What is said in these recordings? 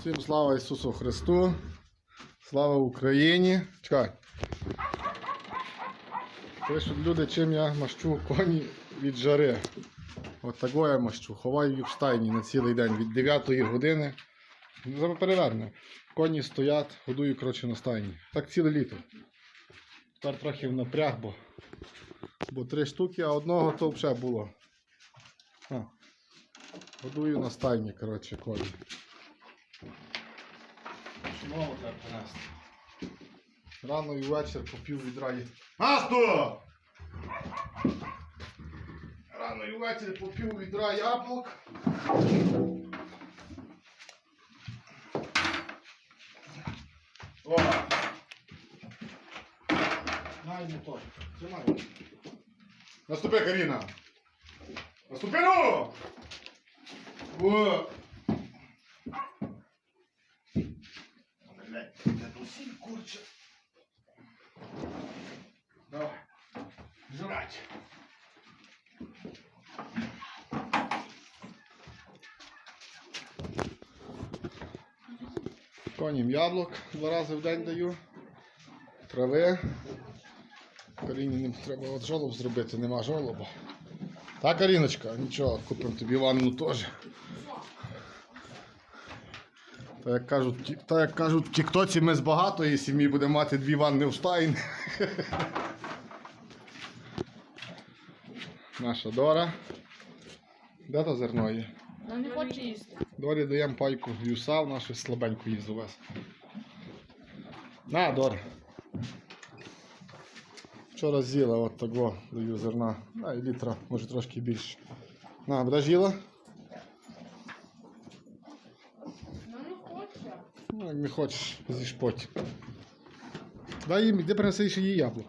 Всім слава Ісусу Христу. Слава Україні. Чекай. Пишуть люди, чим я мащу коні від жари. От такого я мащу. Ховаю їх в стайні на цілий день від 9 години. Переверне. Коні стоять, годую коротше, на стайні. Так ціле літо. Тепер трохи в напряг, бо, бо три штуки, а одного то вже було. А. Годую на стайні, коротше, коні. Знову треба принести. Рано і ввечір попів відра є. Гасту! Рано і ввечері попів відра яблук. О! Йому то. Тримай. Наступи, Каріна! Наступи, ну! О! Блядь, не тусі, курче. Давай. Жрать. Конім яблук два рази в день даю. Трави. Карініним треба от жолоб зробити, нема жолоба. Так, Каріночка, нічого, купимо тобі ванну теж. Та як кажуть, та як кажуть, в Тіктоці ми з багатої сім'ї будемо мати дві ванни в стайні. Наша Дора. Де то зерно є? Ну не хоче їсти. Дорі даємо пайку в'юса, вона щось слабенько їсть у вас. На, Дора. Вчора з'їла от того даю зерна. На, і літра, може трошки більше. На, будеш їла? Ну не хоче. Ну, як не хочеш, з'їж потім. Дай їм, іди принеси ще їй яблук.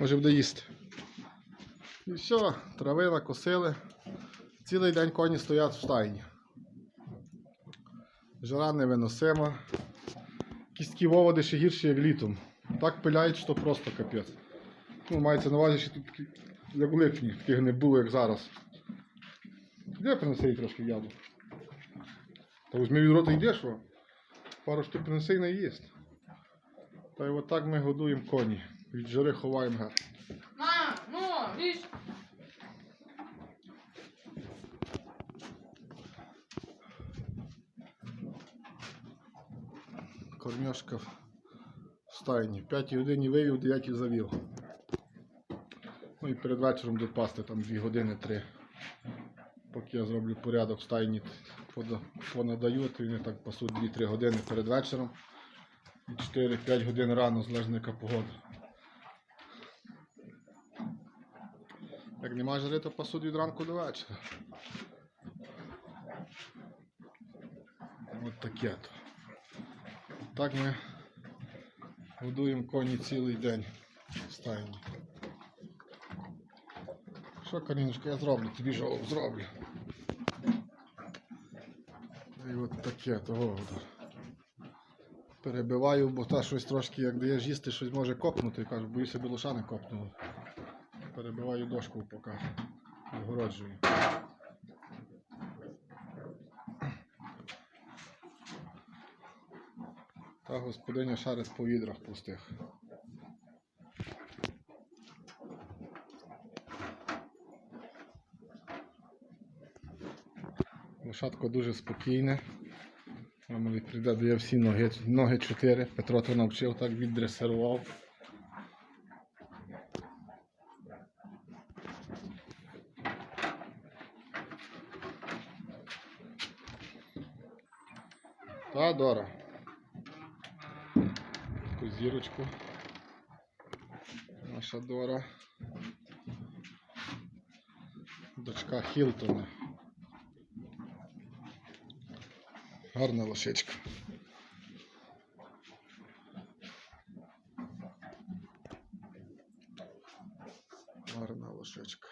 Може буде їсти. І все, трави накосили. Цілий день коні стоять в стайні. Жара невиносима. Кістки воводи ще гірші, як літом. Так пиляють, що просто капець. Ну, мається на увазі, що тут як в липні, таких не було, як зараз. Де принеси їй трошки яблук? Та візьми від рота йдеш, що? Пару штук принеси і не їсть. Та й отак ми годуємо коні. Від жари ховаємо гар. Мам, ну, їж. Кормьошка в стайні. 5 годині вивів, 9 завів. Ну і перед вечором до пасти там 2 години 3. Поки я зроблю порядок в стайні, понадаю, то вони так пасуть 2-3 години перед вечором. І 4-5 годин рано, залежно яка погода. Як нема жари, то пасуть від ранку до вечора. От таке то. Так ми годуємо коні цілий день в стайні. Що, Каріночка, я зроблю, тобі жолоб зроблю. От таке того. Перебиваю, бо та щось трошки, як даєш їсти, щось може копнути. Кажу, боюся, би лоша не копнуло. Перебиваю дошку поки вгороджую. Та господиня шарить по відрах пустих. Лошадко дуже спокійне. Мама прийде, дає всі ноги, ноги чотири. Петро то навчив, так віддресирував. Та, Дора. Таку зірочку. Наша Дора. Дочка Хілтона. Гарна лошечка. Гарна лошечка.